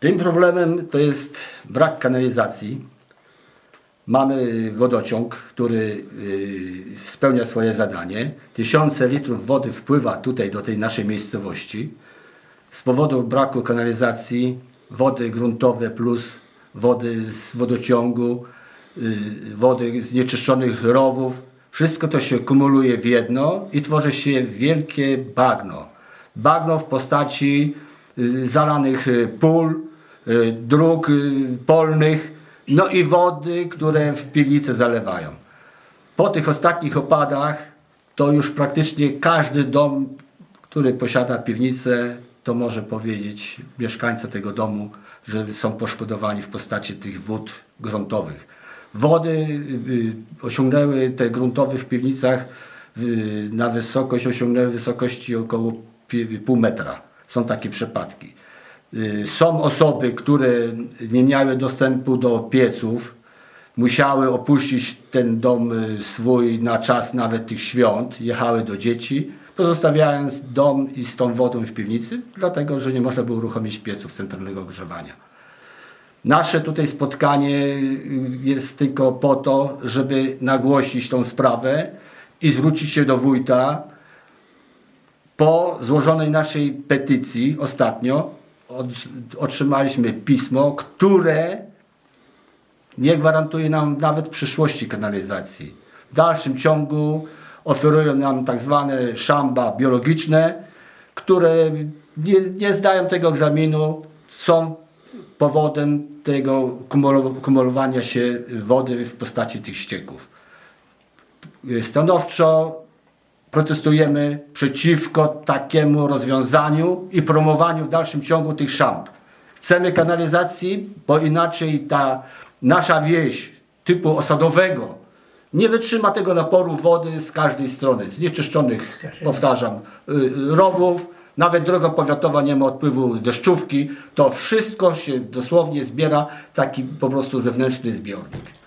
Tym problemem to jest brak kanalizacji. Mamy wodociąg, który y, spełnia swoje zadanie. Tysiące litrów wody wpływa tutaj do tej naszej miejscowości. Z powodu braku kanalizacji, wody gruntowe plus wody z wodociągu, y, wody z nieczyszczonych rowów, wszystko to się kumuluje w jedno i tworzy się wielkie bagno. Bagno w postaci y, zalanych pól, dróg y, polnych, no i wody, które w piwnice zalewają. Po tych ostatnich opadach to już praktycznie każdy dom, który posiada piwnicę, to może powiedzieć mieszkańcy tego domu, że są poszkodowani w postaci tych wód gruntowych. Wody y, osiągnęły te gruntowe w piwnicach y, na wysokość, osiągnęły wysokości około pół metra. Są takie przypadki. Y, Są osoby, które nie miały dostępu do pieców, musiały opuścić ten dom y, swój na czas nawet tych świąt, jechały do dzieci, pozostawiając dom i z tą wodą w piwnicy, dlatego że nie można było uruchomić pieców centralnego ogrzewania. Nasze tutaj spotkanie y, jest tylko po to, żeby nagłośnić tą sprawę i zwrócić się do wójta po złożonej naszej petycji ostatnio otrzymaliśmy pismo, które nie gwarantuje nam nawet przyszłości kanalizacji. W dalszym ciągu oferują nam tak zwane szamba biologiczne, które nie, nie zdają tego egzaminu, są powodem tego kumulo- kumulowania się wody w postaci tych ścieków. Stanowczo protestujemy przeciwko takiemu rozwiązaniu i promowaniu w dalszym ciągu tych szamp. Chcemy kanalizacji, bo inaczej ta nasza wieś typu osadowego nie wytrzyma tego naporu wody z każdej strony, z nieczyszczonych, powtarzam, y, rowów, nawet droga powiatowa nie ma odpływu deszczówki, to wszystko się dosłownie zbiera w taki po prostu zewnętrzny zbiornik.